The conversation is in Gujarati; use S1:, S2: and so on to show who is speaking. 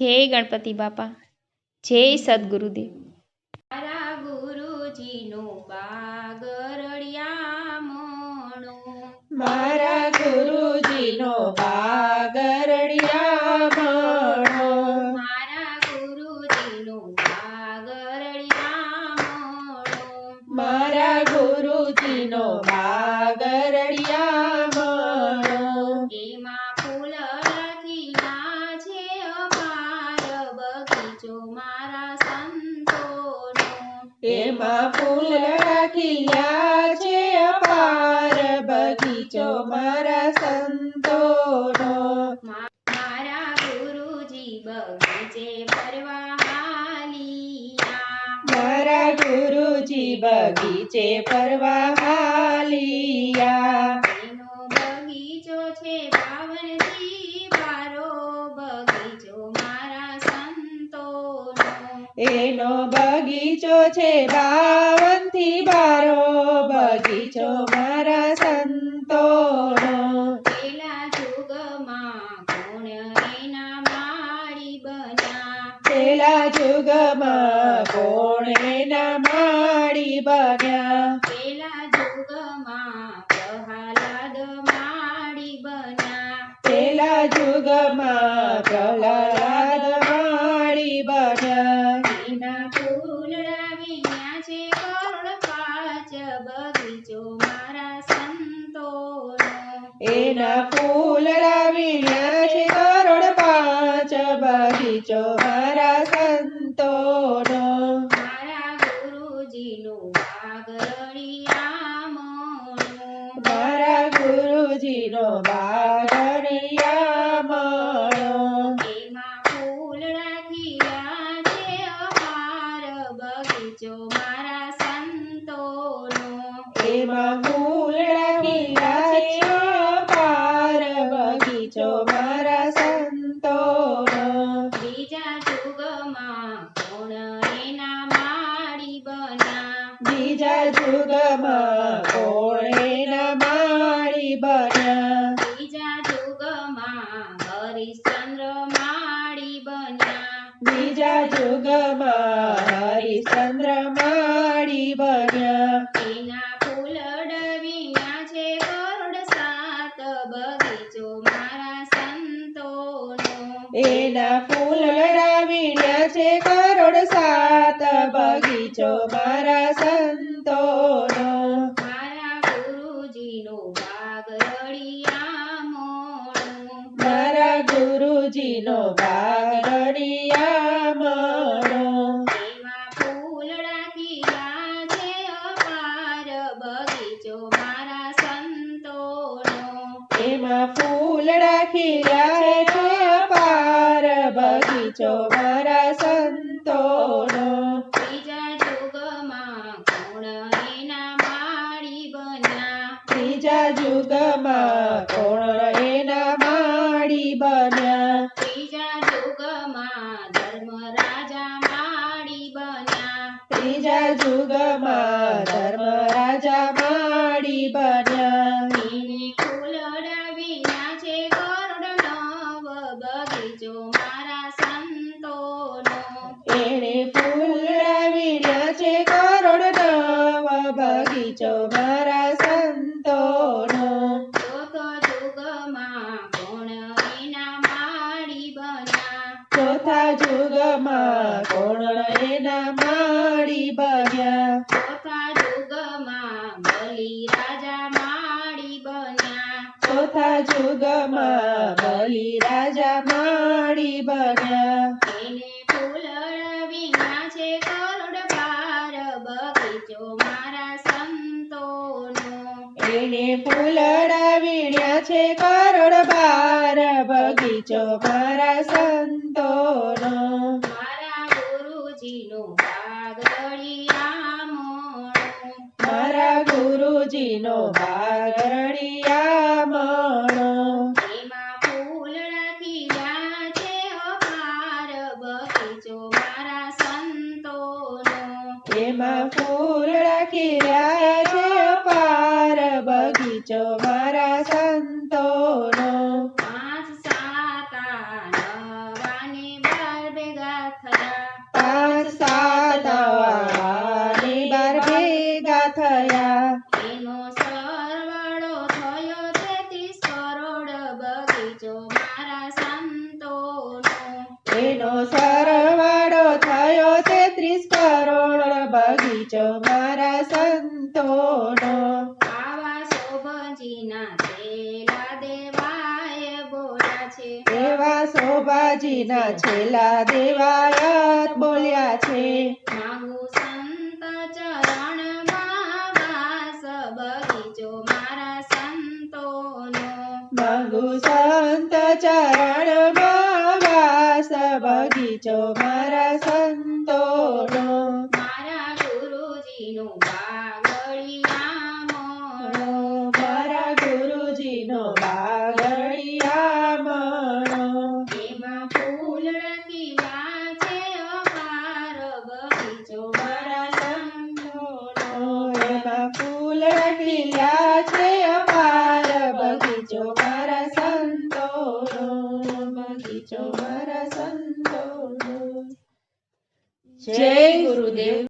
S1: જય ગણપતિ બાપા. જય સદગુરુદેવ.
S2: મારા ગુરુજીનો બાગરડિયા મોણો.
S3: મારા ગુરુજીનો બાગરડિયા મણો
S2: મારા ગુરુજીનો બાગરડિયા મણો
S3: મારા ગુરુજીનો બાગરડિયા મણો
S2: એમાં ફૂલ રાખીના છે અપાર બગીચો મારા સંતોનો
S3: એમાં ફૂલ રાખીયા છે અપાર બગીચો મારા સંતોનો.
S2: મારા ગુરુજી બગીચે ફરવા હાલિયા
S3: મારા ગુરુજી બગીચે ફરવા હાલિયા
S2: એનો બગીચો છે પાવનથી બારો બગીચો મારા સંતોનો
S3: એનો બગીચો છે બાવનથી બારો. બગીચો મારા સંતોનો.
S2: પેલા જુગમાં કોણ એના માળી બન્યા?
S3: પેલા જુગમાં કોણ એના માળી બન્યા?
S2: પેલા જુગમાં પ્રહલાદ માળી બન્યા.
S3: પેલા જુગમાં પ્રહલાદ માળી બન્યા
S2: એના ફૂલડા વીણ્યા છે કરોડ પાંચ બગીચો મારા સંતોનો.
S3: એના ફૂલ વીણ્યા છે કરોડ પાંચ બગીચો મારા સંતોનો
S2: મારા ગુરુજીનું બાગરડિયા મણો
S3: મારા ગુરુજીનો બાગડિયા મણો
S2: એમાં ફૂલ રાખીયા છે અપાર બગીચો મારા સંતોનો
S3: એમાં ફૂલ રાખીયા છે અપાર બગીચો મારા સંતોનો.
S2: બીજા જુગમાં કોણ એના માળી બન્યા
S3: બીજા જુગમાં કોણ એના માળી બન્યા
S2: બીજા જુગમાં હરિશ્ચંદ્ર માળી બન્યા
S3: બીજા જુગમાં હરિશ્ચંદ્ર માળી બન્યા.
S2: એના ફૂલડ વીણ્યા છે કરોડ સાત બગીચો મારા સંતોનો
S3: એના ફૂલ લડાવીણ્યા છે કરોડ સાત બગીચો મારા સંતોનો.
S2: મારા ગુરુજીનો બાગરડિયા મોણો
S3: મારા ગુરુજીનો બાગડિયા મણો
S2: એમાં ફૂલ રાખીયા છે અપાર બગીચો મારા સંતોનો.
S3: એમાં ફૂલ રાખીયા છે અપાર બગીચો મારા સંતોનો
S2: બીજા જુગમાં કોણ એના માળી બન્યા
S3: ત્રીજા જુગમાં કોણ એના માળી બન્યા?
S2: ત્રીજા જુગમાં ધર્મ રાજા માળી બન્યા.
S3: ત્રીજા જુગમાં ધર્મ રાજા માળી બન્યા. એણે ફૂલ વીણ્યા છે કરોડ નવ બગીચો મારા સંતોનો
S2: ચોથો જુગમાં કોણ એના માળી બન્યા
S3: ચોથા જુગમાં કોણ એના માળી બન્યા?
S2: ચોથા જુગમાં બલી રાજા માળી બન્યા.
S3: ચોથા જુગમાં બલી રાજા માળી બન્યા.
S2: એને ફૂલ વિના છે કરોડ પાર બગીચો મારા સંતોનો.
S3: એને ફૂલ વીણ્યા છે કરોડ બાર બગીચો મારા
S2: મારા ગુરુજીનો બાગડિયા મોણો
S3: મારા ગુરુજીનો બાગરડિયા મણો
S2: એમાં ફૂલ રાખીયા છે અપાર બગીચો મારા સંતોનો.
S3: એમાં ફૂલ રાખી સરવાળો થયો તેત્રીસ કરોડ બગીચો મારા સંતોનો. એનો સરવાળો થયો તેત્રીસ કરોડ બગીચો મારા સંતોનો.
S2: આવા શોભજીના તેલા દેવાય બોલ્યા છે.
S3: એવા શોભાજીના છેલા દેવાય બોલ્યા છે.
S2: માંગુ બગીચો મારા સંતોનો
S3: મારા
S2: ગુરુજીનું બાગડિયા મોણો
S3: મારા ગુરુજીનો બાગડિયા મણો
S2: એમાં ફૂલ ખીલ્યા છે અપાર બગીચો મારા સંતોનો
S3: એમાં છે અપાર બગીચો મારા સંતોનો બગીચો મારા સંતોનો જય ગુરુદેવ